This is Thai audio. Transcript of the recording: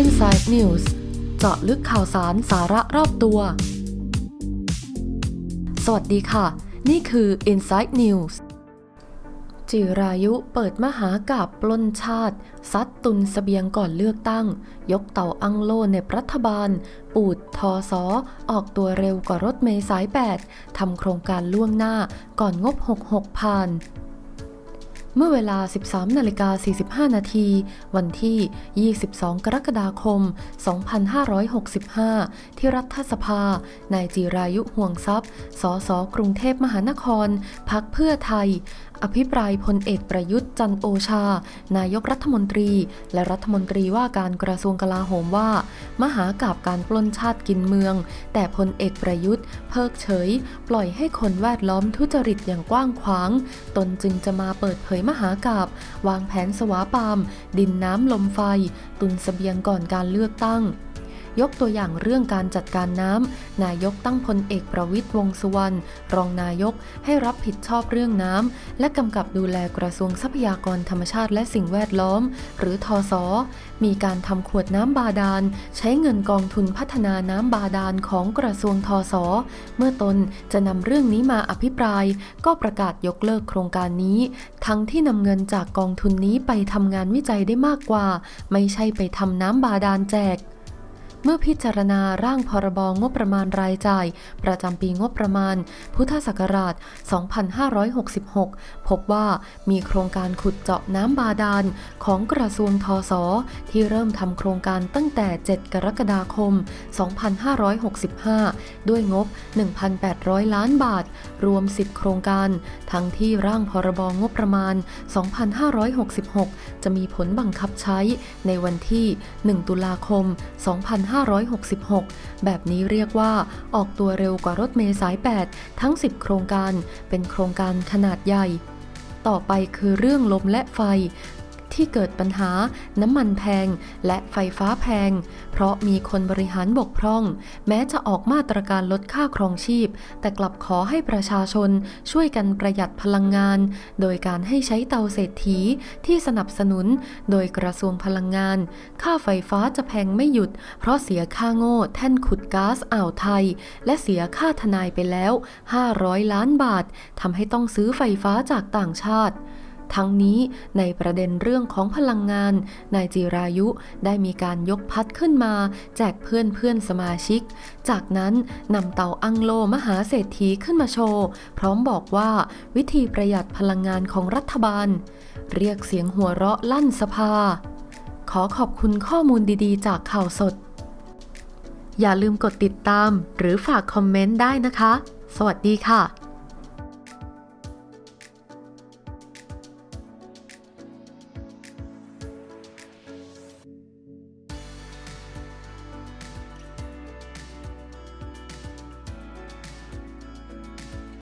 Inside News เจาะลึกข่าวสารสาระรอบตัว สวัสดีค่ะ นี่คือ Inside News จิรายุเปิดมหากาบปล้นชาติ ซัดตุนสเสบียงก่อนเลือกตั้ง ยกเต่าอังโลในรัฐบาล ปูดทอสอออกตัวเร็วกว่ารถเมย์สาย 8 ทำโครงการล่วงหน้าก่อนงบ 66ผ่าน เมื่อเวลา 13นาฬิกา45 นาที วันที่ 22 กรกฎาคม 2565 ที่รัฐสภา นายจิรายุห่วงทรัพย์ สส กรุงเทพมหานคร พักเพื่อไทย อภิปรายพลเอกประยุทธ์จันโอชา นายกรัฐมนตรี และรัฐมนตรีว่าการกระทรวงกลาโหมว่า มหากาบการปล้นชาติกินเมือง แต่พลเอกประยุทธ์ เพิกเฉย ปล่อยให้คนแวดล้อมทุจริตอย่างกว้างขวาง ตนจึงจะมาเปิดเผยมหากาบวางแผนสวาปาม ดินน้ำลมไฟ ตุนเสบียงก่อนการเลือกตั้ง ยกตัวอย่างเรื่องการจัดการน้ำนายกตั้งพลเอกประวิตยวงสุวรรณรองนายกให้รับผิดชอบเรื่องน้ำและกำกับดูแลกระทรวงทรัพยากรธรรมชาติและสิ่งแวดล้อม หรือทอสอมีการทำขวดน้ำบาดาล ใช้เงินกองทุนพัฒนาน้ำบาดาลของกระทรวงทอสอเมื่อตนจะนำเรื่องนี้มาอภิปราย ก็ประกาศยกเลิกโครงการนี้ ทั้งที่นำเงินจากกองทุนนี้ไปทำงานวิจัยได้มากกว่า ไม่ใช่ไปทำน้ำบาดาลแจก เมื่อพิจารณาร่างพรบงบประมาณรายจ่าย ประจำปีงบประมาณ พุทธศักราช 2566 พบว่ามีโครงการขุดเจาะน้ำบาดาลของกระทรวงทศที่เริ่มทำโครงการตั้งแต่ 7 กรกฎาคม 2565 ด้วยงบ 1,800 ล้านบาท รวม 10 โครงการ ทั้งที่ร่างพรบงบประมาณ 2566 จะมีผลบังคับใช้ในวันที่ 1 ตุลาคม 25 2566 แบบนี้เรียกว่าออกตัวเร็วกว่ารถเมล์สาย 8 ทั้ง 10 โครงการ เป็นโครงการขนาดใหญ่ ต่อไปคือเรื่องลมและไฟ ที่เกิดปัญหาน้ำมันแพง และไฟฟ้าแพง เพราะมีคนบริหารบกพร่อง แม้จะออกมาตรการลดค่าครองชีพ แต่กลับขอให้ประชาชนช่วยกันประหยัดพลังงาน โดยการให้ใช้เตาเศรษฐีที่สนับสนุน โดยกระทรวงพลังงาน ค่าไฟฟ้าจะแพงไม่หยุด เพราะเสียค่าโง่แท่นขุดก๊าซอ่าวไทย และเสียค่าทนายไปแล้ว 500 ล้านบาททำให้ต้องซื้อไฟฟ้าจากต่างชาติ ทั้งนี้ในประเด็นเรื่องของพลังงาน นายจิรายุได้มีการยกพัดขึ้นมา แจกเพื่อนเพื่อนสมาชิก จากนั้นนำเตาอังโลมหาเศรษฐีขึ้นมาโชว์ พร้อมบอกว่าวิธีประหยัดพลังงานของรัฐบาล เรียกเสียงหัวเราะลั่นสภา ขอขอบคุณข้อมูลดีๆ จากข่าวสด อย่าลืมกดติดตามหรือฝากคอมเมนต์ได้นะคะ สวัสดีค่ะ